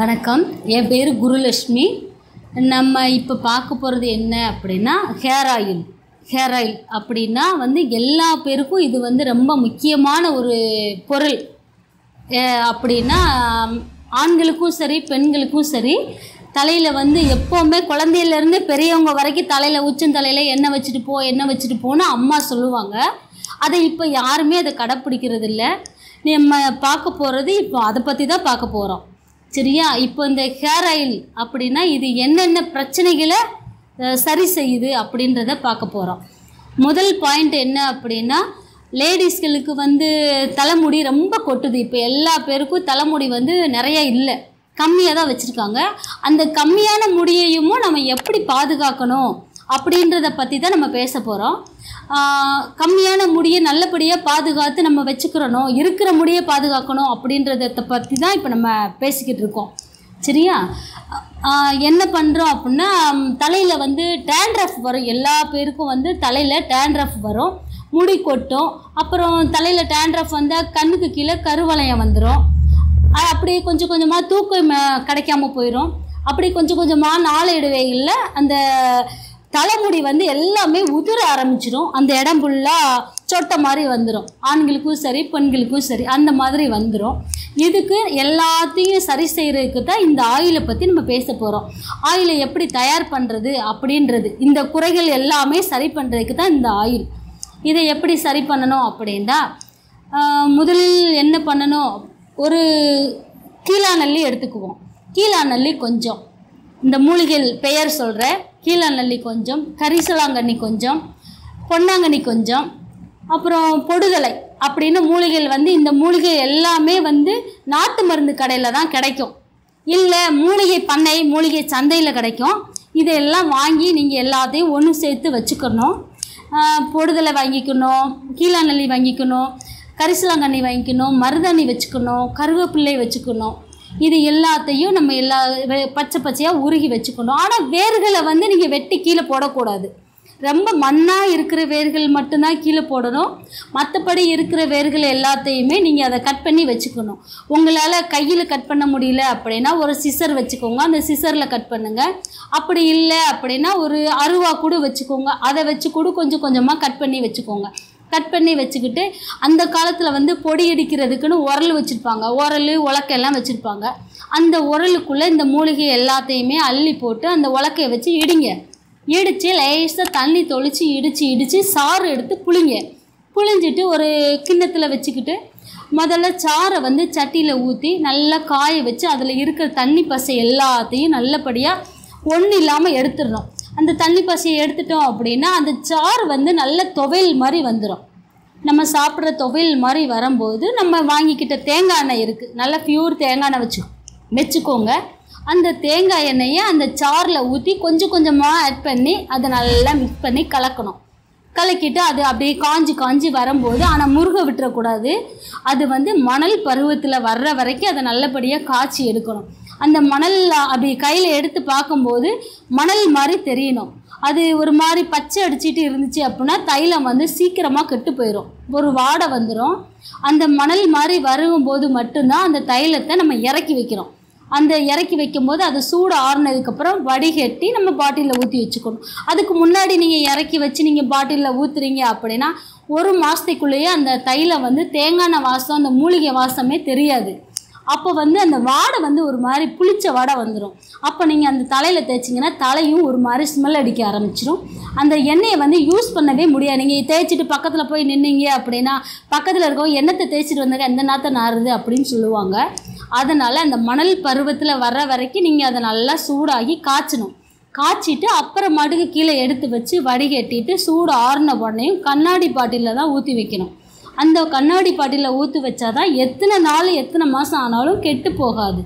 வணக்கம். என் பேர் குருலட்சுமி. நம்ம இப்போ பார்க்க போகிறது என்ன அப்படின்னா ஹேர் ஆயில் ஹேர் ஆயில் அப்படின்னா வந்து எல்லா பேருக்கும் இது வந்து ரொம்ப முக்கியமான ஒரு பொருள். அப்படின்னா ஆண்களுக்கும் சரி பெண்களுக்கும் சரி தலையில் வந்து எப்போவுமே குழந்தையிலேருந்து பெரியவங்க வரைக்கும் தலையில் உச்சந்தலையில் எண்ணெய் வச்சுட்டு போ எண்ணெய் வச்சுட்டு போன்னு அம்மா சொல்லுவாங்க. அதை இப்போ யாருமே அதை கடைப்பிடிக்கிறது இல்லை நம்ம பார்க்க போகிறது இப்போ அதை பற்றி தான் பார்க்க போகிறோம் சரியா? இப்போ இந்த ஹேர் ஆயில் அப்படின்னா இது என்னென்ன பிரச்சனைகளை சரி செய்யுது அப்படின்றத பார்க்க போகிறோம் முதல் பாயிண்ட் என்ன அப்படின்னா லேடிஸ்களுக்கு வந்து தலைமுடி ரொம்ப கொட்டுது. இப்போ எல்லா பேருக்கும் தலைமுடி வந்து நிறைய இல்லை. கம்மியாக தான் வச்சுருக்காங்க. அந்த கம்மியான முடியையும் நம்ம எப்படி பாதுகாக்கணும்? அப்படின்றத பற்றி தான் நம்ம பேச போகிறோம் கம்மியான முடியை நல்லபடியாக பாதுகாத்து நம்ம வச்சுக்கிறணும் இருக்கிற முடியை பாதுகாக்கணும் அப்படின்றத பற்றி தான் இப்போ நம்ம பேசிக்கிட்டு இருக்கோம். சரியா? என்ன பண்ணுறோம் அப்படின்னா தலையில் வந்து டேண்ட்ரஃப் வரும். எல்லா பேருக்கும் வந்து தலையில் டேண்ட்ரஃப் வரும். முடி கொட்டும். அப்புறம் தலையில் டேண்ட்ரஃப் வந்தால் கண்ணுக்கு கீழே கருவளையம் வந்துடும் அப்படி கொஞ்சம் கொஞ்சமாக தூக்கம் கிடைக்காம போயிடும் அப்படி கொஞ்சம் கொஞ்சமாக நாளடைவையில் அந்த தலைமுடி வந்து எல்லாமே உதிர ஆரம்பிச்சிடும். அந்த இடம் ஃபுல்லாக சொட்டை மாதிரி வந்துடும் ஆண்களுக்கும் சரி பெண்களுக்கும் சரி அந்த மாதிரி வந்துடும் இதுக்கு எல்லாத்தையும் சரி செய்கிறதுக்கு தான் இந்த ஆயிலை பற்றி நம்ம பேச போகிறோம் ஆயிலை எப்படி தயார் பண்ணுறது அப்படின்றது இந்த குறைகள் எல்லாமே சரி பண்ணுறதுக்கு தான் இந்த ஆயில். இதை எப்படி சரி பண்ணணும் அப்படின்னா முதலில் என்ன பண்ணணும்? ஒரு கீழாநல்லி எடுத்துக்குவோம். கீழாநல்லி கொஞ்சம். இந்த மூலிகைகள் பெயர் சொல்கிறேன் கீழாநல்லி கொஞ்சம் கரிசலாங்கண்ணி கொஞ்சம் பொன்னாங்கண்ணி கொஞ்சம் அப்புறம் பொடுதலை அப்படின்னு மூலிகைகள் வந்து இந்த மூலிகை எல்லாமே வந்து நாட்டு மருந்து கடையில் தான் கிடைக்கும். இல்லை மூலிகை பண்ணை மூலிகை சந்தையில் கிடைக்கும். இதையெல்லாம் வாங்கி நீங்கள் எல்லாத்தையும் ஒன்று சேர்த்து வச்சுக்கணும். பொடுதலை வாங்கிக்கணும் கீழாநெல்லி வாங்கிக்கணும் கரிசலாங்கண்ணி வாங்கிக்கணும் மருதாணி வச்சுக்கணும் கருவேப்பிள்ளை வச்சுக்கணும். இது எல்லாத்தையும் நம்ம எல்லா பச்சை பச்சையாக உருகி வச்சுக்கணும். ஆனால் வேர்களை வந்து நீங்கள் வெட்டி கீழே போடக்கூடாது. ரொம்ப மண்ணாக இருக்கிற வேர்கள் மட்டும்தான் கீழே போடணும். மற்றபடி இருக்கிற வேர்கள் எல்லாத்தையுமே நீங்கள் அதை கட் பண்ணி வச்சுக்கணும். உங்களால் கையில் கட் பண்ண முடியல அப்படின்னா ஒரு சிசர் வச்சுக்கோங்க. அந்த சிசரில் கட் பண்ணுங்கள் அப்படி இல்லை அப்படின்னா ஒரு அருவா கூட வச்சுக்கோங்க. அதை வச்சு கூட கொஞ்சம் கொஞ்சமாக கட் பண்ணி வச்சுக்கோங்க. கட் பண்ணி வச்சுக்கிட்டு அந்த காலத்தில் வந்து பொடி அடிக்கிறதுக்குன்னு உரல் வச்சுருப்பாங்க. உரல் உலக்கையெல்லாம் வச்சுருப்பாங்க. அந்த உரலுக்குள்ளே இந்த மூலிகை எல்லாத்தையுமே அள்ளி போட்டு அந்த உலக்கையை வச்சு இடிங்க. இடித்து லேசாக தண்ணி தொளித்து இடித்து இடித்து சாறு எடுத்து புளிங்க புளிஞ்சிட்டு ஒரு கிண்ணத்தில் வச்சுக்கிட்டு முதல்ல சாறை வந்து சட்டியில் ஊற்றி நல்லா காய வச்சு அதில் இருக்கிற தண்ணி பசை எல்லாத்தையும் நல்லபடியாக ஒன்றும் இல்லாமல் எடுத்துடணும். அந்த தண்ணி பசியை எடுத்துட்டோம் அப்படின்னா அந்த சாறு வந்து நல்ல துவையல் மாதிரி வந்துடும் நம்ம சாப்பிட்ற துவையல் மாதிரி வரும்போது நம்ம வாங்கிக்கிட்ட தேங்காய் எண்ணெய் இருக்குது நல்ல பியூர் தேங்காய் எண்ணெய் வச்சு வச்சுக்கோங்க. அந்த தேங்காய் எண்ணெயை அந்த சாறில் ஊற்றி கொஞ்சம் கொஞ்சமாக ஆட் பண்ணி அதை நல்லா மிக்ஸ் பண்ணி கலக்கணும். கலக்கிட்டு அது அப்படியே காஞ்சி காஞ்சி வரும்போது ஆனால் முருக விட்டுறக்கூடாது. அது வந்து மணல் பருவத்தில் வர்ற வரைக்கும் அதை நல்லபடியாக காய்ச்சி எடுக்கணும். அந்த மணல் அப்படி கையில் எடுத்து பார்க்கும்போது மணல் மாதிரி தெரியணும். அது ஒரு மாதிரி பச்சை அடிச்சிட்டு இருந்துச்சு அப்படின்னா தைலம் வந்து சீக்கிரமாக கெட்டு போயிடும் ஒரு வாடை வந்துடும் அந்த மணல் மாதிரி வரும்போது மட்டும்தான் அந்த தைலத்தை நம்ம இறக்கி வைக்கிறோம். அந்த இறக்கி வைக்கும்போது அது சூடு ஆறுனதுக்கப்புறம் வடிகட்டி நம்ம பாட்டிலில் ஊற்றி வச்சுக்கணும். அதுக்கு முன்னாடி நீங்கள் இறக்கி வச்சு நீங்கள் பாட்டிலில் ஊற்றுறீங்க அப்படின்னா ஒரு மாதத்துக்குள்ளேயே அந்த தைலம் வந்து தேங்காய் எண்ணெய் வாசம் அந்த மூலிகை வாசமே தெரியாது. அப்போ வந்து அந்த வாடை வந்து ஒரு மாதிரி புளிச்ச வாடை வந்துடும் அப்போ நீங்கள் அந்த தலையில் தேய்ச்சிங்கன்னா தலையும் ஒரு மாதிரி ஸ்மெல் அடிக்க ஆரம்பிச்சிடும் அந்த எண்ணெயை வந்து யூஸ் பண்ணவே முடியாது. நீங்கள் தேய்ச்சிட்டு பக்கத்தில் போய் நின்னீங்க அப்படின்னா பக்கத்தில் இருக்கவங்க எண்ணத்தை தேய்ச்சிட்டு வந்தாங்க எந்த நாற்றை நாறுது அப்படின்னு சொல்லுவாங்க. அதனால் அந்த மணல் பருவத்தில் வர்ற வரைக்கும் நீங்கள் அதை நல்லா சூடாகி காய்ச்சணும். காய்ச்சிட்டு அப்புறமாட்டுக்கு கீழே எடுத்து வச்சு வடிகட்டிட்டு சூடு ஆறின உடனேயும் கண்ணாடி பாட்டிலில் தான் ஊற்றி வைக்கணும். அந்த கண்ணாடி பாட்டிலில் ஊற்றி வச்சாதான் எத்தனை நாள் எத்தனை மாதம் ஆனாலும் கெட்டு போகாது.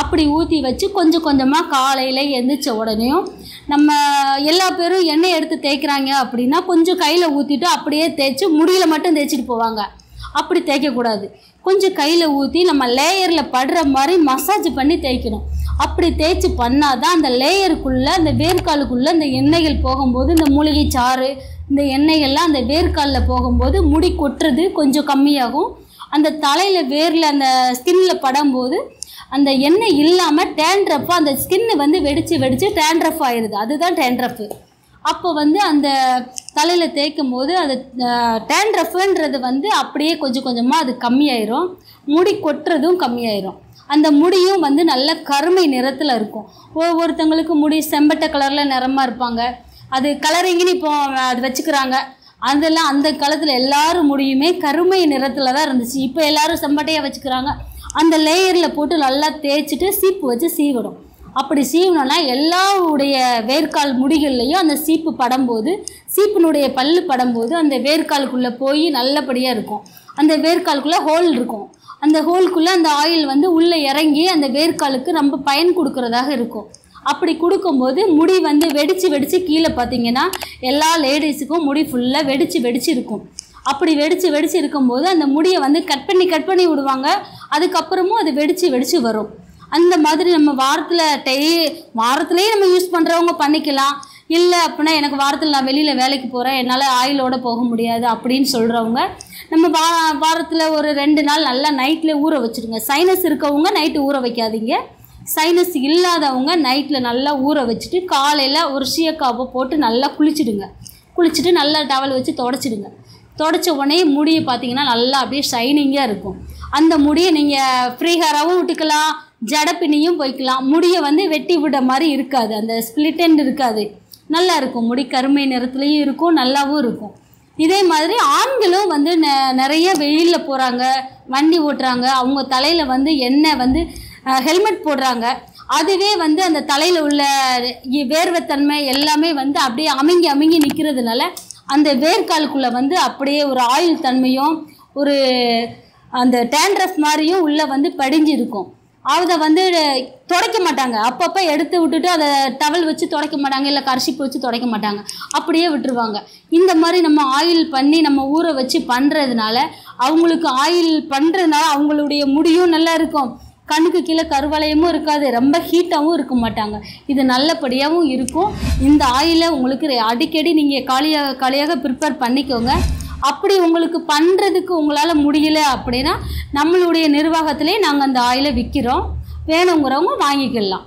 அப்படி ஊற்றி வச்சு கொஞ்சம் கொஞ்சமாக காலையில் எந்திரிச்ச உடனேயும் நம்ம எல்லா பேரும் எண்ணெய் எடுத்து தேய்க்கிறாங்க அப்படின்னா கொஞ்சம் கையில் ஊற்றிட்டு அப்படியே தேய்ச்சி முடியில் மட்டும் தேய்ச்சிட்டு போவாங்க. அப்படி தேய்க்கக்கூடாது கொஞ்சம் கையில் ஊற்றி நம்ம லேயரில் படுற மாதிரி மசாஜ் பண்ணி தேய்க்கணும். அப்படி தேய்ச்சி பண்ணாதான் அந்த லேயருக்குள்ளே அந்த வேர்க்காலுக்குள்ளே அந்த எண்ணெய்கள் போகும்போது இந்த மூலிகை சாறு இந்த எண்ணெய்கள்லாம் அந்த வேர்க்காலில் போகும்போது முடி கொட்டுறது கொஞ்சம் கம்மியாகும். அந்த தலையில் வேரில் அந்த ஸ்கின்ல படும்போது அந்த எண்ணெய் இல்லாமல் டேண்ட்ரஃப் அந்த ஸ்கின்னு வந்து வெடித்து வெடித்து டேண்ட்ரஃப் ஆயிடுது அதுதான் டேண்ட்ரஃப் அப்போ வந்து அந்த தலையில் தேய்க்கும் போது அது டேண்ட்ரஃப்ன்றது வந்து அப்படியே கொஞ்சம் கொஞ்சமாக அது கம்மியாயிரும். முடி கொட்டுறதும் கம்மியாயிரும். அந்த முடியும் வந்து நல்ல கருமை நிறத்தில் இருக்கும். ஒவ்வொருத்தங்களுக்கு முடி செம்பட்டை கலரில் நிறமாக இருப்பாங்க. அது கலரிங்குன்னு இப்போ அது வச்சுக்கிறாங்க. அதெல்லாம் அந்த காலத்தில் எல்லாரும் முடியுமே கருமை நிறத்தில் தான் இருந்துச்சு. இப்போ எல்லாரும் செம்பட்டையாக வச்சுக்கிறாங்க. அந்த லேயரில் போட்டு நல்லா தேய்ச்சிட்டு சீப்பு வச்சு சீவிடும் அப்படி சீவினோன்னா எல்லாருடைய வேர்க்கால் முடிகள்லையும் அந்த சீப்பு படும்போது சீப்பினுடைய பல்லு படும்போது அந்த வேர்க்காலுக்குள்ளே போய் நல்லபடியாக இருக்கும். அந்த வேர்க்காலுக்குள்ளே ஹோல் இருக்கும். அந்த ஹோல்குள்ளே அந்த ஆயில் வந்து உள்ளே இறங்கி அந்த வேர்க்காலுக்கு ரொம்ப பயன் கொடுக்குறதாக இருக்கும். அப்படி கொடுக்கும்போது முடி வந்து வெடித்து வெடித்து கீழே பார்த்தீங்கன்னா எல்லா லேடிஸுக்கும் முடி ஃபுல்லாக வெடித்து வெடிச்சு இருக்கும். அப்படி வெடித்து வெடித்து இருக்கும்போது அந்த முடியை வந்து கட் பண்ணி கட் பண்ணி விடுவாங்க. அதுக்கப்புறமும் அது வெடித்து வெடித்து வரும். அந்த மாதிரி நம்ம வாரத்தில் டெய் வாரத்துலேயே நம்ம யூஸ் பண்ணுறவங்க பண்ணிக்கலாம். இல்லை அப்படின்னா எனக்கு வாரத்தில் நான் வெளியில் வேலைக்கு போகிறேன் என்னால் ஆயிலோட போக முடியாது அப்படின்னு சொல்கிறவங்க நம்ம வா வாரத்தில் ஒரு ரெண்டு நாள் நல்லா நைட்டில் ஊற வச்சுருங்க சைனஸ் இருக்கவங்க நைட்டு ஊற வைக்காதீங்க. சைனஸ் இல்லாதவங்க நைட்டில் நல்லா ஊற வச்சுட்டு காலையில் ஒரு சீயக்காவை போட்டு நல்லா குளிச்சுடுங்க. குளிச்சுட்டு நல்லா டவல் வச்சு தொடச்சிடுங்க. தொடச்ச உடனே முடியை பார்த்தீங்கன்னா நல்லா அப்படியே ஷைனிங்காக இருக்கும். அந்த முடியை நீங்கள் ஃப்ரீ ஹேராகவும் விட்டுக்கலாம் ஜடப்பினியும் போய்க்கலாம் முடியை வந்து வெட்டி விட மாதிரி இருக்காது. அந்த ஸ்பிளிட் இருக்காது. நல்லா இருக்கும். முடி கருமை நிறத்துலையும் இருக்கும் நல்லாவும் இருக்கும். இதே மாதிரி ஆண்களும் வந்து நெ நிறைய வெயிலில் போகிறாங்க வண்டி ஓட்டுறாங்க. அவங்க தலையில் வந்து எண்ணெய் வந்து ஹெல்மெட் போடுறாங்க. அதுவே வந்து அந்த தலையில் உள்ள வேர்வைத்தன்மை எல்லாமே வந்து அப்படியே அமைங்கி அமுங்கி நிற்கிறதுனால அந்த வேர்க்காலுக்குள்ளே வந்து அப்படியே ஒரு ஆயில் தன்மையும் ஒரு அந்த டேண்ட்ரஸ் மாதிரியும் உள்ளே வந்து படிஞ்சு இருக்கும் அதை வந்து துடைக்க மாட்டாங்க. அப்பப்போ எடுத்து விட்டுட்டு அதை டவல் வச்சு துடைக்க மாட்டாங்க இல்லை கரிசிப்பு வச்சு துடைக்க மாட்டாங்க. அப்படியே விட்டுருவாங்க. இந்த மாதிரி நம்ம ஆயில் பண்ணி நம்ம ஊற வச்சு பண்ணுறதுனால அவங்களுக்கு ஆயில் பண்ணுறதுனால அவங்களுடைய முடியும் நல்லா இருக்கும். கண்ணுக்கு கீழே கருவளையமும் இருக்காது. ரொம்ப ஹீட்டாகவும் இருக்க மாட்டாங்க. இது நல்லபடியாகவும் இருக்கும். இந்த ஆயிலை உங்களுக்கு அடிக்கடி நீங்கள் காலியாக காலியாக ப்ரிப்பேர் பண்ணிக்கோங்க. அப்படி உங்களுக்கு பண்ணுறதுக்கு உங்களால் முடியல அப்படின்னா நம்மளுடைய நிர்வாகத்திலே நாங்கள் அந்த ஆயிலை விற்கிறோம் வேணுங்கிறவங்க வாங்கிக்கலாம்.